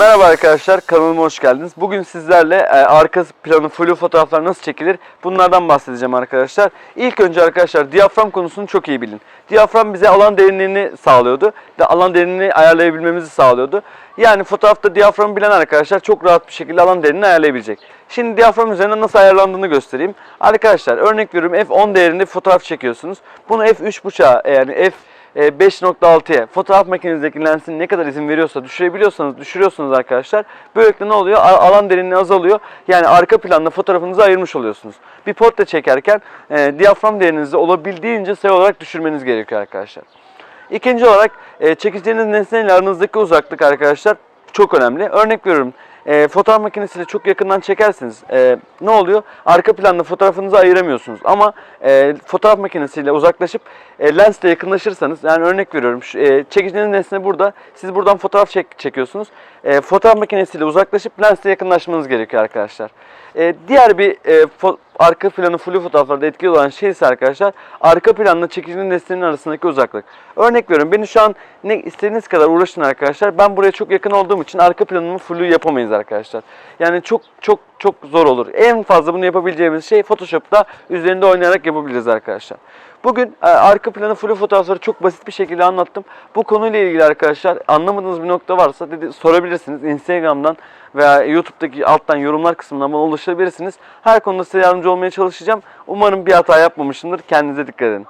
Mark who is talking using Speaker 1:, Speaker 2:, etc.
Speaker 1: Merhaba arkadaşlar, kanalıma hoş geldiniz. Bugün sizlerle e, arka planı flu fotoğraflar nasıl çekilir bunlardan bahsedeceğim arkadaşlar. İlk önce arkadaşlar diyafram konusunu çok iyi bilin. Diyafram bize alan derinliğini sağlıyordu. De alan derinliğini ayarlayabilmemizi sağlıyordu. Yani fotoğrafta diyaframı bilen arkadaşlar çok rahat bir şekilde alan derinliğini ayarlayabilecek. Şimdi diyafram üzerine nasıl ayarlandığını göstereyim. Arkadaşlar örnek veriyorum f10 değerinde fotoğraf çekiyorsunuz. Bunu f3.5'a yani f 5.6'ya fotoğraf makinenizdeki lensin ne kadar izin veriyorsa düşürebiliyorsanız düşürüyorsunuz arkadaşlar. Böylelikle ne oluyor? Alan derinliği azalıyor. Yani arka planda fotoğrafınızı ayırmış oluyorsunuz. Bir portre çekerken e, diyafram değerinizi olabildiğince sayı olarak düşürmeniz gerekiyor arkadaşlar. İkinci olarak e, çekeceğiniz nesneyle aranızdaki uzaklık arkadaşlar çok önemli. Örnek veriyorum. E, fotoğraf makinesiyle çok yakından çekersiniz. E, ne oluyor? Arka planda fotoğrafınızı ayıramıyorsunuz. Ama e, fotoğraf makinesiyle uzaklaşıp e, lensle yakınlaşırsanız, yani örnek veriyorum, e, çekeceğiniz nesne burada. Siz buradan fotoğraf çek, çekiyorsunuz. E, fotoğraf makinesiyle uzaklaşıp lensle yakınlaşmanız gerekiyor arkadaşlar. E, diğer bir e, arka planı flu fotoğraflarda etkili olan şey ise arkadaşlar arka planla çekicinin nesnenin arasındaki uzaklık. Örnek veriyorum beni şu an ne istediğiniz kadar uğraşın arkadaşlar. Ben buraya çok yakın olduğum için arka planımı flu yapamayız arkadaşlar. Yani çok çok çok zor olur. En fazla bunu yapabileceğimiz şey Photoshop'ta üzerinde oynayarak yapabiliriz arkadaşlar. Bugün e, arka planı flu fotoğrafları çok basit bir şekilde anlattım. Bu konuyla ilgili arkadaşlar anlamadığınız bir nokta varsa dedi, sorabilirsiniz. Instagram'dan veya YouTube'daki alttan yorumlar kısmından bana ulaşabilirsiniz. Her konuda size yardımcı olmaya çalışacağım. Umarım bir hata yapmamışımdır. Kendinize dikkat edin.